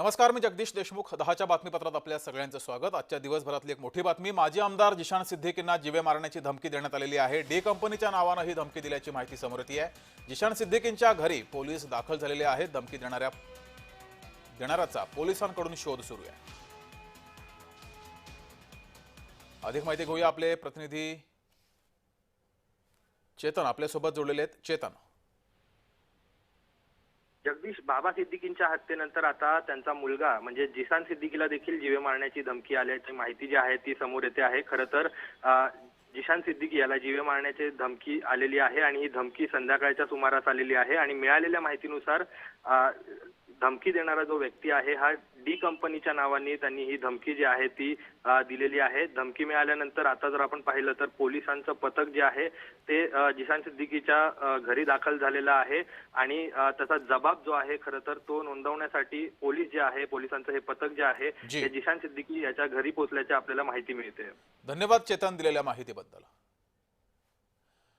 नमस्कार मी जगदीश देशमुख दहाच्या बातमीपत्रात आपल्या सगळ्यांचं स्वागत. आजच्या दिवसभरातली एक मोठी बातमी माजी आमदार जिशान सिद्दीकींना जीवे मारण्याची धमकी देण्यात आलेली आहे. डी कंपनीच्या नावानं ही धमकी दिल्याची माहिती समोर येते आहे. जिशान सिद्दीकींच्या घरी पोलीस दाखल झालेले आहेत. धमकी देणाऱ्या देणाऱ्याचा पोलिसांकडून शोध सुरू आहे. अधिक माहिती घेऊया आपले प्रतिनिधी चेतन. आपल्यासोबत जोडलेले आहेत चेतन. अगदी बाबा सिद्दीकींच्या हत्येनंतर आता त्यांचा मुलगा म्हणजे जिसान सिद्दीकीला देखील जीवे मारण्याची धमकी आल्याची माहिती जी आहे ती समोर येते आहे. खरं तर जिशान सिद्दीकी याला जीवे मारण्याची धमकी आलेली आहे आणि ही धमकी संध्याकाळच्या सुमारास आलेली आहे आणि मिळालेल्या माहितीनुसार धमकी देणारा जो व्यक्ती आहे हा डी कंपनीच्या नावाने त्यांनी ही धमकी जी आहे ती दिलेली आहे. धमकी मिळाल्यानंतर आता जर आपण पाहिलं तर पोलिसांचं पथक जे आहे ते जिशान सिद्दीकीच्या घरी दाखल झालेलं आहे. आणि त्याचा जबाब जो आहे खरं तर तो नोंदवण्यासाठी पोलीस जे आहे पोलिसांचं हे पथक जे आहे. ते जिशान सिद्दीकी याच्या घरी पोहोचल्याची आपल्याला माहिती मिळते. धन्यवाद चेतन दिलेल्या माहितीबद्दल.